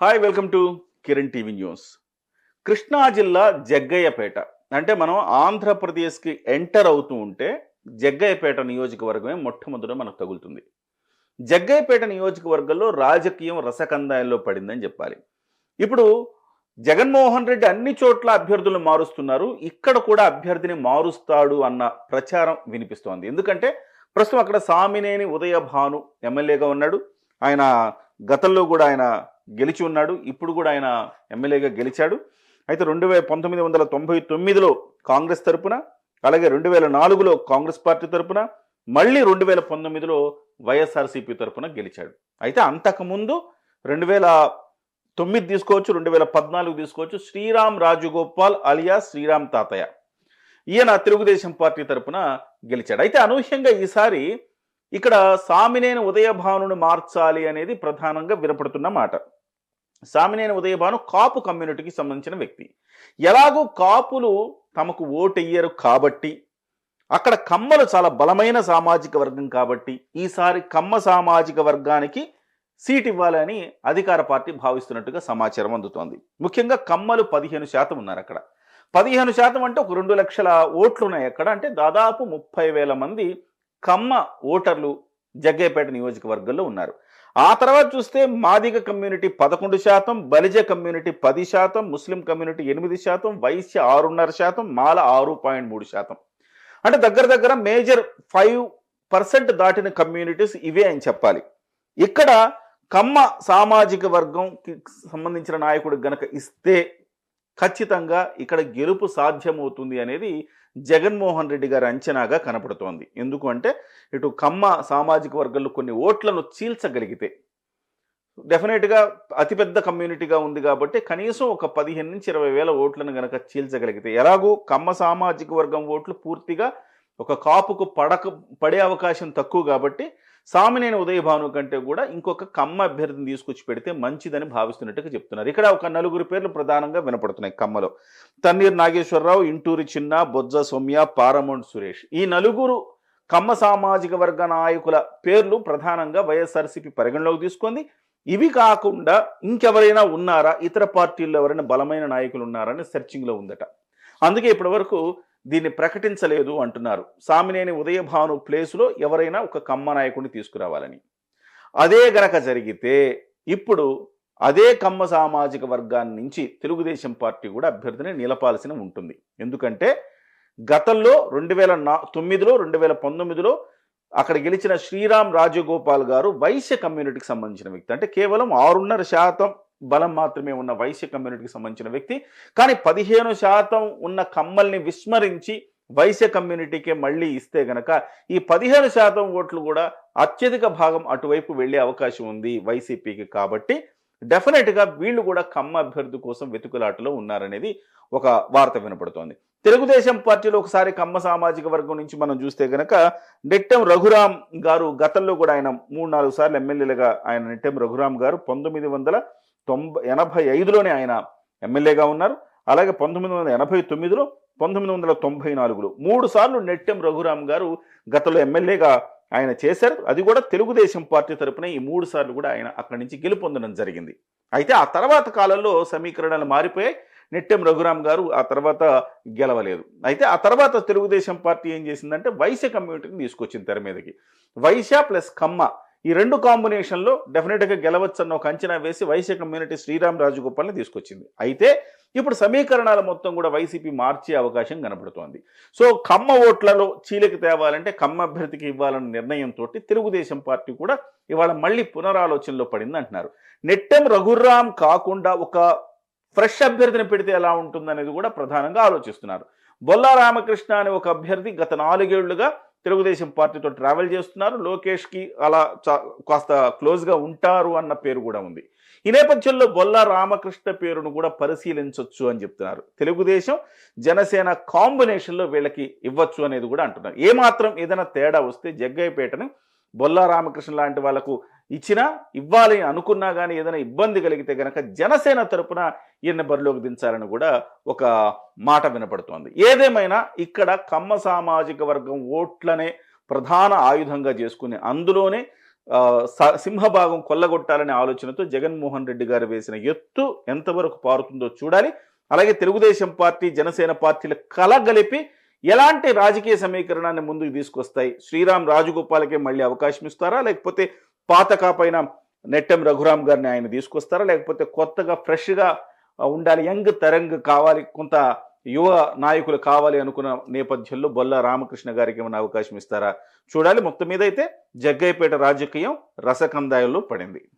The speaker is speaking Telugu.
Hi welcome to Kiran TV news Krishna జిల్లా జగ్గయ్యపేట. అంటే మనం ఆంధ్రప్రదేశ్కి ఎంటర్ అవుతూ ఉంటే జగ్గయ్యపేట నియోజకవర్గమే మొట్టమొదట మనకు తగులుతుంది. జగ్గయ్యపేట నియోజకవర్గంలో రాజకీయం రసకందాయంలో పడిందని చెప్పాలి. ఇప్పుడు జగన్మోహన్ రెడ్డి అన్ని చోట్ల అభ్యర్థులను మారుస్తున్నారు. ఇక్కడ కూడా అభ్యర్థిని మారుస్తాడు అన్న ప్రచారం వినిపిస్తోంది. ఎందుకంటే ప్రస్తుతం అక్కడ సామినేని ఉదయ భాను ఎమ్మెల్యేగా ఉన్నాడు. ఆయన గతంలో కూడా ఆయన గెలిచి ఉన్నాడు. ఇప్పుడు కూడా ఆయన ఎమ్మెల్యేగా గెలిచాడు. అయితే రెండు వేల పంతొమ్మిది వందల తొంభై తొమ్మిదిలో కాంగ్రెస్ తరపున అలాగే రెండు వేల నాలుగులో కాంగ్రెస్ పార్టీ తరపున మళ్ళీ రెండు వేల పంతొమ్మిదిలో వైఎస్ఆర్సీపీ తరపున గెలిచాడు. అయితే అంతకుముందు రెండు వేల తొమ్మిది తీసుకోవచ్చు రెండు వేల పద్నాలుగు తీసుకోవచ్చు శ్రీరామ్ రాజగోపాల్ అలియా శ్రీరామ్ తాతయ్య. ఈయన తెలుగుదేశం పార్టీ తరపున గెలిచాడు. అయితే అనూహ్యంగా ఈసారి ఇక్కడ సామినేని ఉదయభానును మార్చాలి అనేది ప్రధానంగా వినపడుతున్న మాట. సామినేని ఉదయభాను కాపు కమ్యూనిటీకి సంబంధించిన వ్యక్తి. ఎలాగూ కాపులు తమకు ఓటెయ్యరు కాబట్టి అక్కడ కమ్మలు చాలా బలమైన సామాజిక వర్గం కాబట్టి ఈసారి కమ్మ సామాజిక వర్గానికి సీట్ ఇవ్వాలని అధికార పార్టీ భావిస్తున్నట్టుగా సమాచారం అందుతోంది. ముఖ్యంగా కమ్మలు పదిహేను శాతం ఉన్నారు అక్కడ. పదిహేను శాతం అంటే ఒక రెండు లక్షల ఓట్లు ఉన్నాయి అక్కడ. అంటే దాదాపు ముప్పై వేల మంది కమ్మ ఓటర్లు జగ్గేపేట నియోజకవర్గంలో ఉన్నారు. ఆ తర్వాత చూస్తే మాదిగ కమ్యూనిటీ పదకొండు శాతం బలిజ కమ్యూనిటీ పది శాతం ముస్లిం కమ్యూనిటీ ఎనిమిది శాతం వైశ్య ఆరున్నర శాతం మాల ఆరు పాయింట్ మూడు శాతం. అంటే దగ్గర దగ్గర మేజర్ ఫైవ్ పర్సెంట్ దాటిన కమ్యూనిటీస్ ఇవే అని చెప్పాలి. ఇక్కడ కమ్మ సామాజిక వర్గంకి సంబంధించిన నాయకుడు గనక ఇస్తే ఖచ్చితంగా ఇక్కడ గెలుపు సాధ్యమవుతుంది అనేది జగన్మోహన్ రెడ్డి గారి అంచనాగా కనపడుతోంది. ఎందుకు అంటే ఇటు కమ్మ సామాజిక వర్గంలో కొన్ని ఓట్లను చీల్చగలిగితే డెఫినెట్గా అతిపెద్ద కమ్యూనిటీగా ఉంది కాబట్టి కనీసం ఒక పదిహేను నుంచి ఇరవై వేల ఓట్లను గనక చీల్చగలిగితే ఎలాగూ కమ్మ సామాజిక వర్గం ఓట్లు పూర్తిగా ఒక కాపుకు పడక పడే అవకాశం తక్కువ కాబట్టి సామినేని ఉదయభాను కంటే కూడా ఇంకొక కమ్మ అభ్యర్థిని తీసుకొచ్చి పెడితే మంచిదని భావిస్తున్నట్టుగా చెప్తున్నారు. ఇక్కడ ఒక నలుగురు పేర్లు ప్రధానంగా వినపడుతున్నాయి కమ్మలో. తన్నీర్ నాగేశ్వరరావు ఇంటూరి చిన్న బొజ్జ సౌమ్య పారమౌంట్ సురేష్. ఈ నలుగురు కమ్మ సామాజిక వర్గ నాయకుల పేర్లు ప్రధానంగా వైఎస్ఆర్సీపీ పరిగణలోకి తీసుకుంది. ఇవి కాకుండా ఇంకెవరైనా ఉన్నారా? ఇతర పార్టీల్లో ఎవరైనా బలమైన నాయకులు ఉన్నారని సెర్చింగ్లో ఉందట. అందుకే ఇప్పటి వరకు దీన్ని ప్రకటించలేదు అంటున్నారు. సామినేని ఉదయభాను ప్లేసులో ఎవరైనా ఒక కమ్మ నాయకుడిని తీసుకురావాలని. అదే గనక జరిగితే ఇప్పుడు అదే కమ్మ సామాజిక వర్గాన్ని నుంచి తెలుగుదేశం పార్టీ కూడా అభ్యర్థిని నిలపాల్సిన ఉంటుంది. ఎందుకంటే గతంలో రెండు వేల నా తొమ్మిదిలో రెండు వేల పంతొమ్మిదిలో అక్కడ గెలిచిన శ్రీరామ్ రాజగోపాల్ గారు వైశ్య కమ్యూనిటీకి సంబంధించిన వ్యక్తి. అంటే కేవలం ఆరున్నర శాతం బలం మాత్రమే ఉన్న వైశ్య కమ్యూనిటీకి సంబంధించిన వ్యక్తి. కానీ పదిహేను శాతం ఉన్న కమ్మల్ని విస్మరించి వైశ్య కమ్యూనిటీకే మళ్ళీ ఇస్తే గనక ఈ పదిహేను శాతం ఓట్లు కూడా అత్యధిక భాగం అటువైపు వెళ్ళే అవకాశం ఉంది వైసీపీకి కాబట్టి. డెఫినెట్గా వీళ్ళు కూడా కమ్మ అభ్యర్థి కోసం వెతుకులాటలో ఉన్నారనేది ఒక వార్త వినపడుతోంది. తెలుగుదేశం పార్టీలో ఒకసారి కమ్మ సామాజిక వర్గం నుంచి మనం చూస్తే గనక నెట్టెం రఘురాం గారు గతంలో కూడా ఆయన మూడు నాలుగు సార్లు ఎమ్మెల్యేలుగా ఆయన నెట్టెం రఘురాం గారు పంతొమ్మిది వందల తొంభై ఎనభై ఐదులోనే ఆయన ఎమ్మెల్యేగా ఉన్నారు. అలాగే పంతొమ్మిది వందల ఎనభై తొమ్మిదిలో పంతొమ్మిది వందల తొంభై నాలుగులో మూడు సార్లు నెట్టెం రఘురామ్ గారు గతంలో ఎమ్మెల్యేగా ఆయన చేశారు. అది కూడా తెలుగుదేశం పార్టీ తరపున ఈ మూడు సార్లు కూడా ఆయన అక్కడి నుంచి గెలుపొందడం జరిగింది. అయితే ఆ తర్వాత కాలంలో సమీకరణలు మారిపోయాయి. నెట్టెం రఘురాం గారు ఆ తర్వాత గెలవలేదు. అయితే ఆ తర్వాత తెలుగుదేశం పార్టీ ఏం చేసిందంటే వైశ్య కమ్యూనిటీని తీసుకొచ్చింది తెర మీదకి. వైశ్య ప్లస్ కమ్మ ఈ రెండు కాంబినేషన్లో డెఫినెట్గా గెలవచ్చు అన్న ఒక అంచనా వేసి వైశ్య కమ్యూనిటీ శ్రీరామ్ రాజగోపాల్ని తీసుకొచ్చింది. అయితే ఇప్పుడు సమీకరణాల మొత్తం కూడా వైసీపీ మార్చే అవకాశం కనబడుతోంది సో కమ్మ ఓట్లలో చీలిక తేవాలంటే కమ్మ అభ్యర్థికి ఇవ్వాలన్న నిర్ణయంతో తెలుగుదేశం పార్టీ కూడా ఇవాళ మళ్ళీ పునరాలోచనలో పడింది అంటున్నారు. నెట్టెం రఘురామ్ కాకుండా ఒక ఫ్రెష్ అభ్యర్థిని పెడితే ఎలా ఉంటుందనేది కూడా ప్రధానంగా ఆలోచిస్తున్నారు. బొల్లా రామకృష్ణ అనే ఒక అభ్యర్థి గత నాలుగేళ్ళుగా తెలుగుదేశం పార్టీతో ట్రావెల్ చేస్తున్నారు. లోకేష్కి అలా కాస్త క్లోజ్గా ఉంటారు అన్న పేరు కూడా ఉంది. ఈ నేపథ్యంలో బొల్ల రామకృష్ణ పేరును కూడా పరిశీలించవచ్చు అని చెప్తున్నారు. తెలుగుదేశం జనసేన కాంబినేషన్లో వీళ్ళకి ఇవ్వచ్చు అనేది కూడా అంటున్నారు. ఏమాత్రం ఏదైనా తేడా వస్తే జగ్గయ్యపేటను బొల్లా రామకృష్ణ లాంటి వాళ్ళకు ఇచ్చినా ఇవ్వాలి అనుకున్నా కానీ ఏదైనా ఇబ్బంది కలిగితే కనుక జనసేన తరపున ఈయన బరిలోకి దించాలని కూడా ఒక మాట వినపడుతోంది. ఏదేమైనా ఇక్కడ కమ్మ సామాజిక వర్గం ఓట్లనే ప్రధాన ఆయుధంగా చేసుకుని అందులోనే సింహభాగం కొల్లగొట్టాలనే ఆలోచనతో జగన్మోహన్ రెడ్డి గారు వేసిన ఎత్తు ఎంతవరకు పారుతుందో చూడాలి. అలాగే తెలుగుదేశం పార్టీ జనసేన పార్టీల కలగలిపి ఎలాంటి రాజకీయ సమీకరణాన్ని ముందుకు తీసుకొస్తాయి? శ్రీరామ్ రాజగోపాల్కే మళ్ళీ అవకాశం ఇస్తారా? లేకపోతే పాతకాపైన నెట్టెం రఘురామ్ గారిని ఆయన తీసుకొస్తారా? లేకపోతే కొత్తగా ఫ్రెష్గా ఉండాలి. యంగ్ తరంగ్ కావాలి. కొంత యువ నాయకులు కావాలి అనుకున్న నేపథ్యంలో బొల్ల రామకృష్ణ గారికి ఏమైనా అవకాశం ఇస్తారా? చూడాలి. మొత్తం మీద అయితే జగ్గయ్యపేట రాజకీయం రసకందాయంలో పడింది.